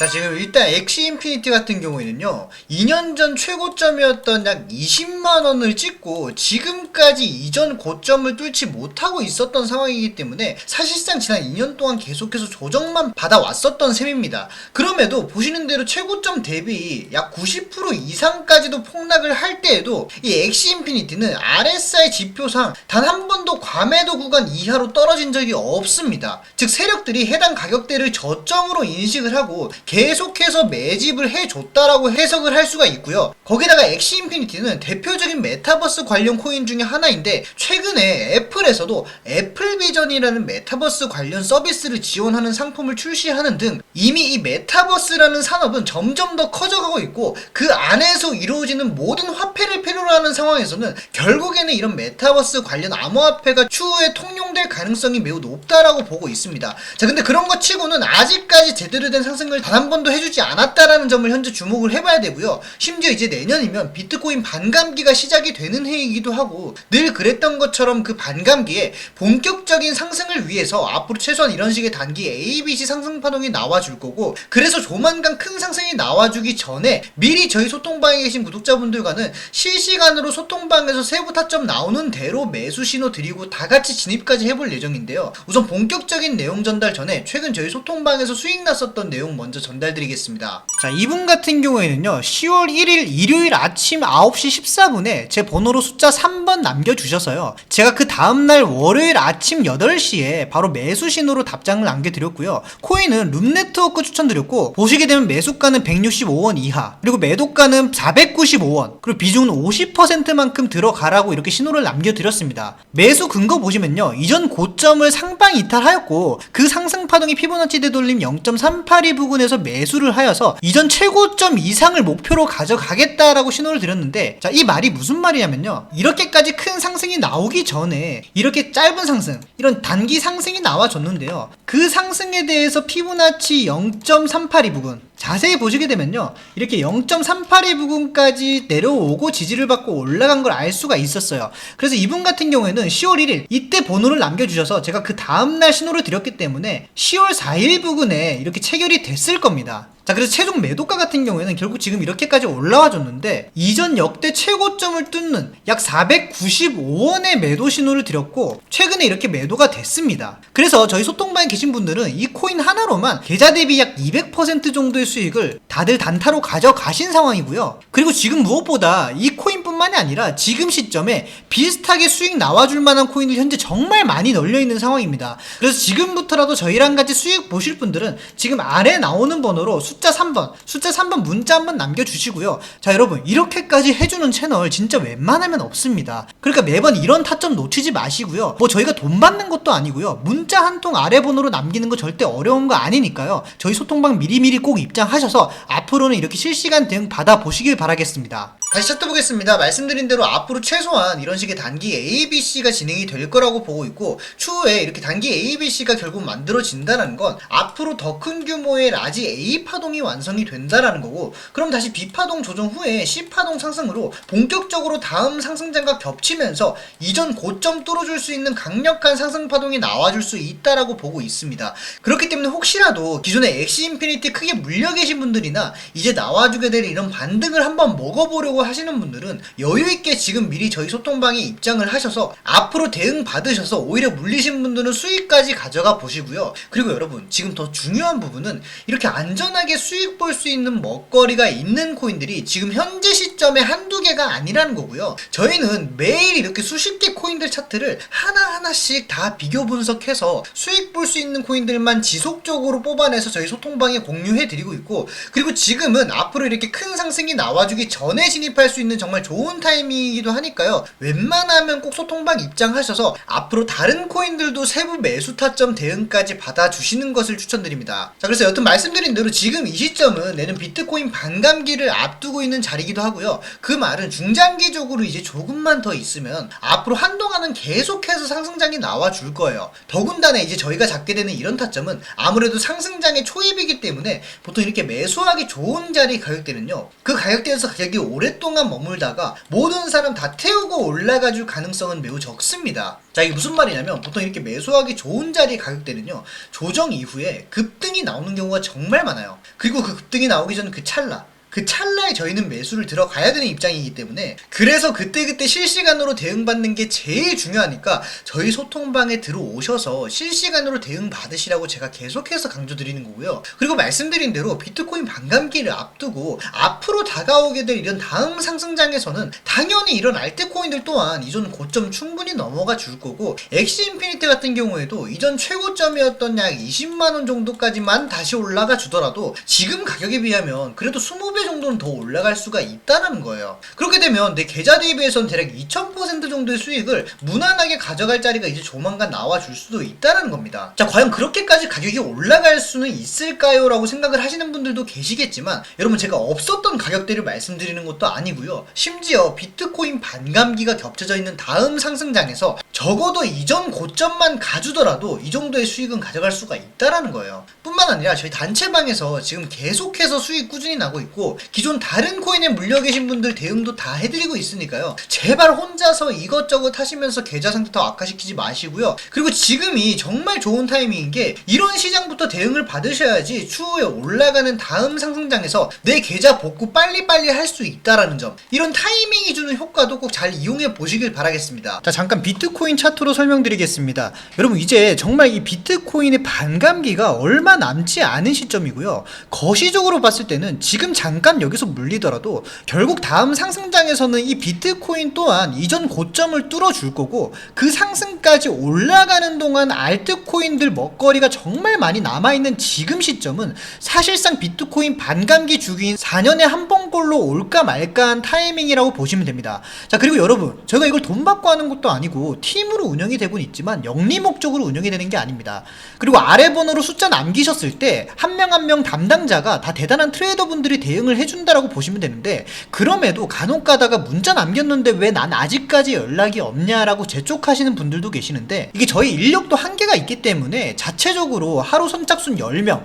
자 지금 일단 엑시 인피니티 같은 경우에는요 2년 전 최고점이었던 약 20만원을 찍고 지금까지 이전 고점을 뚫지 못하고 있었던 상황이기 때문에 사실상 지난 2년 동안 계속해서 조정만 받아왔었던 셈입니다. 그럼에도 보시는 대로 최고점 대비 약 90% 이상까지도 폭락을 할 때에도 이 엑시 인피니티는 RSI 지표상 단 한 번도 과매도 구간 이하로 떨어진 적이 없습니다. 즉 세력들이 해당 가격대를 저점으로 인식을 하고 계속해서 매집을 해줬다라고 해석을 할 수가 있고요. 거기다가 엑시 인피니티는 대표적인 메타버스 관련 코인 중에 하나인데 최근에 애플에서도 애플 비전이라는 메타버스 관련 서비스를 지원하는 상품을 출시하는 등 이미 이 메타버스라는 산업은 점점 더 커져가고 있고 그 안에서 이루어지는 모든 화폐를 필요로 하는 상황에서는 결국에는 이런 메타버스 관련 암호화폐가 추후에 통용될 가능성이 매우 높다라고 보고 있습니다. 자 근데 그런 것 치고는 아직까지 제대로 된 상승을 단한 번도 해주지 않았다라는 점을 현재 주목을 해봐야 되고요. 심지어 이제 내년이면 비트코인 반감기가 시작이 되는 해이기도 하고 늘 그랬던 것처럼 그 반감기에 본격적인 상승을 위해서 앞으로 최소한 이런 식의 단기 ABC 상승 파동이 나와줄 거고 그래서 조만간 큰 상승이 나와주기 전에 미리 저희 소통방에 계신 구독자분들과는 실시간으로 소통방에서 세부 타점 나오는 대로 매수 신호 드리고 다 같이 진입까지 해볼 예정인데요. 우선 본격적인 내용 전달 전에 최근 저희 소통방에서 수익 났었던 내용 먼저 전달드리겠습니다. 자, 이분 같은 경우에는요, 10월 1일 일요일 아침 9시 14분에 제 번호로 숫자 3번 남겨주셔서요, 제가 그 다음날 월요일 아침 8시에 바로 매수 신호로 답장을 남겨드렸고요, 코인은 룸네트워크 추천드렸고, 보시게 되면 매수가는 165원 이하, 그리고 매도가는 495원, 그리고 비중은 50%만큼 들어가라고 이렇게 신호를 남겨드렸습니다. 매수 근거 보시면요, 이전 고점을 상방 이탈하였고, 그 상승 파동이 피보나치 되돌림 0.382 부근에서 매수를 하여서 이전 최고점 이상을 목표로 가져가겠다라고 신호를 드렸는데 자 이 말이 무슨 말이냐면요. 이렇게까지 큰 상승이 나오기 전에 이렇게 짧은 상승 이런 단기 상승이 나와줬는데요. 그 상승에 대해서 피보나치 0.382 부근 자세히 보시게 되면요. 이렇게 0.382 부근까지 내려오고 지지를 받고 올라간 걸 알 수가 있었어요. 그래서 이분 같은 경우에는 10월 1일 이때 번호를 남겨주셔서 제가 그 다음날 신호를 드렸기 때문에 10월 4일 부근에 이렇게 체결이 됐을 겁니다 자 그래서 최종 매도가 같은 경우에는 결국 지금 이렇게까지 올라와 줬는데 이전 역대 최고점을 뚫는 약 495원의 매도 신호를 드렸고 최근에 이렇게 매도가 됐습니다. 그래서 저희 소통방에 계신 분들은 이 코인 하나로만 계좌 대비 약 200% 정도의 수익을 다들 단타로 가져가신 상황이고요. 그리고 지금 무엇보다 이 코인뿐만이 아니라 지금 시점에 비슷하게 수익 나와줄 만한 코인들 현재 정말 많이 널려 있는 상황입니다. 그래서 지금부터라도 저희랑 같이 수익 보실 분들은 지금 아래 나오는 번호로 숫자 3번, 숫자 3번 문자 한번 남겨주시고요. 자, 여러분, 이렇게까지 해주는 채널 진짜 웬만하면 없습니다. 그러니까 매번 이런 타점 놓치지 마시고요. 뭐 저희가 돈 받는 것도 아니고요. 문자 한 통 아래 번호로 남기는 거 절대 어려운 거 아니니까요. 저희 소통방 미리미리 꼭 입장하셔서 앞으로는 이렇게 실시간 대응 받아보시길 바라겠습니다. 다시 찾아보겠습니다. 말씀드린 대로 앞으로 최소한 이런 식의 단기 ABC가 진행이 될 거라고 보고 있고 추후에 이렇게 단기 ABC가 결국 만들어진다는 건 앞으로 더 큰 규모의 라지 A 파동이 완성이 된다라는 거고 그럼 다시 B 파동 조정 후에 C 파동 상승으로 본격적으로 다음 상승장과 겹치면서 이전 고점 뚫어줄 수 있는 강력한 상승 파동이 나와줄 수 있다라고 보고 있습니다. 그렇기 때문에 혹시라도 기존에 엑시 인피니티 크게 물려 계신 분들이나 이제 나와주게 될 이런 반등을 한번 먹어보려고 하시는 분들은 여유 있게 지금 미리 저희 소통방에 입장을 하셔서 앞으로 대응 받으셔서 오히려 물리신 분들은 수익까지 가져가 보시고요. 그리고 여러분 지금 더 중요한 부분은 이렇게 안전하게 수익 볼 수 있는 먹거리가 있는 코인들이 지금 현재 시점에 한두 개가 아니라는 거고요. 저희는 매일 이렇게 수십 개 코인들 차트를 하나하나씩 다 비교 분석해서 수익 볼 수 있는 코인들만 지속적으로 뽑아내서 저희 소통방에 공유해 드리고 있고 그리고 지금은 앞으로 이렇게 큰 상승이 나와주기 전에 진입할 수 있는 정말 좋은 타이밍이기도 하니까요. 웬만하면 꼭 소통방 입장하셔서 앞으로 다른 코인들도 세부 매수 타점 대응까지 받아주시는 것을 추천드립니다. 자 그래서 여튼 말씀드린 대로 지금 이 시점은 내년 비트코인 반감기를 앞두고 있는 자리이기도 하고요. 그 말은 중장기적으로 이제 조금만 더 있으면 앞으로 한동안은 계속해서 상승장이 나와 줄 거예요. 더군다나 이제 저희가 잡게 되는 이런 타점은 아무래도 상승장의 초입이기 때문에 보통 이렇게 매수하기 좋은 자리 가격대는요. 그 가격대에서 가격이 오랫동안 오랫동안 머물다가 모든 사람 다 태우고 올라가 줄 가능성은 매우 적습니다. 자, 이게 무슨 말이냐면 보통 이렇게 매수하기 좋은 자리 가격대는요. 조정 이후에 급등이 나오는 경우가 정말 많아요. 그리고 그 급등이 나오기 전 그 찰나 그 찰나에 저희는 매수를 들어가야 되는 입장이기 때문에 그래서 그때그때 실시간으로 대응받는 게 제일 중요하니까 저희 소통방에 들어오셔서 실시간으로 대응 받으시라고 제가 계속해서 강조드리는 거고요. 그리고 말씀드린 대로 비트코인 반감기를 앞두고 앞으로 다가오게 될 이런 다음 상승장에서는 당연히 이런 알트코인들 또한 이전 고점 충분히 넘어가 줄 거고 엑시 인피니트 같은 경우에도 이전 최고점이었던 약 20만 원 정도까지만 다시 올라가 주더라도 지금 가격에 비하면 그래도 20배 정도는 더 올라갈 수가 있다는 거예요. 그렇게 되면 내 계좌 대비해서는 대략 2000% 정도의 수익을 무난하게 가져갈 자리가 이제 조만간 나와 줄 수도 있다는 겁니다. 자, 과연 그렇게까지 가격이 올라갈 수는 있을까요? 라고 생각을 하시는 분들도 계시겠지만 여러분 제가 없었던 가격대를 말씀드리는 것도 아니고요. 심지어 비트코인 반감기가 겹쳐져 있는 다음 상승장에서 적어도 이전 고점만 가주더라도 이 정도의 수익은 가져갈 수가 있다라는 거예요. 뿐만 아니라 저희 단체방에서 지금 계속해서 수익 꾸준히 나고 있고 기존 다른 코인에 물려 계신 분들 대응도 다 해드리고 있으니까요. 제발 혼자서 이것저것 하시면서 계좌 상태 더 악화시키지 마시고요. 그리고 지금이 정말 좋은 타이밍인 게 이런 시장부터 대응을 받으셔야지 추후에 올라가는 다음 상승장에서 내 계좌 복구 빨리빨리 할 수 있다라는 점. 이런 타이밍이 주는 효과도 꼭 잘 이용해 보시길 바라겠습니다. 자, 잠깐 비트코인 차트로 설명드리겠습니다. 여러분 이제 정말 이 비트코인의 반감기가 얼마 남지 않은 시점이고요. 거시적으로 봤을 때는 지금 잠깐 여기서 물리더라도 결국 다음 상승장에서는 이 비트코인 또한 이전 고점을 뚫어줄 거고 그 상승까지 올라가는 동안 알트코인들 먹거리가 정말 많이 남아있는 지금 시점은 사실상 비트코인 반감기 주기인 4년에 한 번꼴로 올까 말까한 타이밍이라고 보시면 됩니다. 자 그리고 여러분 저희가 이걸 돈 받고 하는 것도 아니고 팀으로 운영이 되곤 있지만 영리 목적으로 운영이 되는 게 아닙니다. 그리고 아래 번호로 숫자 남기셨을 때 한 명 한 명 담당자가 다 대단한 트레이더 분들이 대응을 해준다라고 보시면 되는데 그럼에도 간혹 가다가 문자 남겼는데 왜 난 아직까지 연락이 없냐라고 재촉하시는 분들도 계시는데 이게 저희 인력도 한계가 있기 때문에 자체적으로 하루 선착순 10명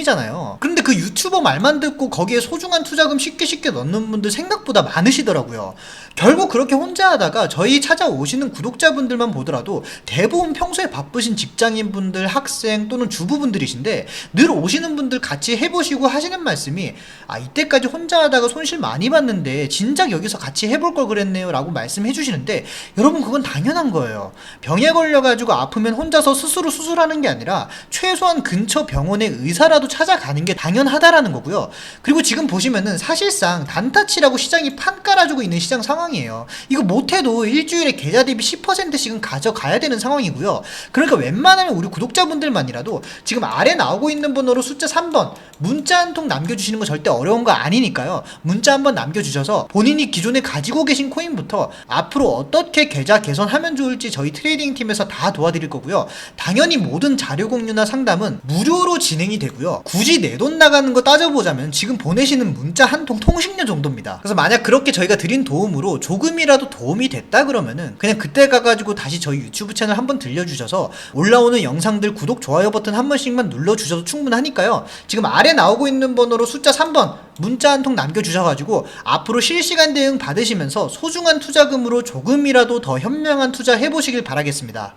이잖아요. 그런데 그 유튜버 말만 듣고 거기에 소중한 투자금 쉽게 쉽게 넣는 분들 생각보다 많으시더라고요. 결국 그렇게 혼자 하다가 저희 찾아오시는 구독자분들만 보더라도 대부분 평소에 바쁘신 직장인분들, 학생 또는 주부분들이신데 늘 오시는 분들 같이 해보시고 하시는 말씀이 아 이때까지 혼자 하다가 손실 많이 봤는데 진작 여기서 같이 해볼 걸 그랬네요 라고 말씀해 주시는데 여러분 그건 당연한 거예요. 병에 걸려가지고 아프면 혼자서 스스로 수술하는 게 아니라 최소한 근처 병원의 의사라도 찾아가는 게 당연하다라는 거고요. 그리고 지금 보시면은 사실상 단타치라고 시장이 판 깔아주고 있는 시장 상황이에요. 이거 못해도 일주일에 계좌 대비 10%씩은 가져가야 되는 상황이고요. 그러니까 웬만하면 우리 구독자분들만이라도 지금 아래 나오고 있는 번호로 숫자 3번 문자 한 통 남겨주시는 거 절대 어려운 거 아니니까요. 문자 한 번 남겨주셔서 본인이 기존에 가지고 계신 코인부터 앞으로 어떻게 계좌 개선하면 좋을지 저희 트레이딩 팀에서 다 도와드릴 거고요. 당연히 모든 자료 공유나 상담은 무료로 진행이 되고요. 굳이 내돈 나가는 거 따져보자면 지금 보내시는 문자 한 통 통신료 정도입니다. 그래서 만약 그렇게 저희가 드린 도움으로 조금이라도 도움이 됐다 그러면은 그냥 그때 가가지고 다시 저희 유튜브 채널 한번 들려주셔서 올라오는 영상들 구독 좋아요 버튼 한 번씩만 눌러주셔도 충분하니까요. 지금 아래 나오고 있는 번호로 숫자 3번 문자 한 통 남겨주셔가지고 앞으로 실시간 대응 받으시면서 소중한 투자금으로 조금이라도 더 현명한 투자 해보시길 바라겠습니다.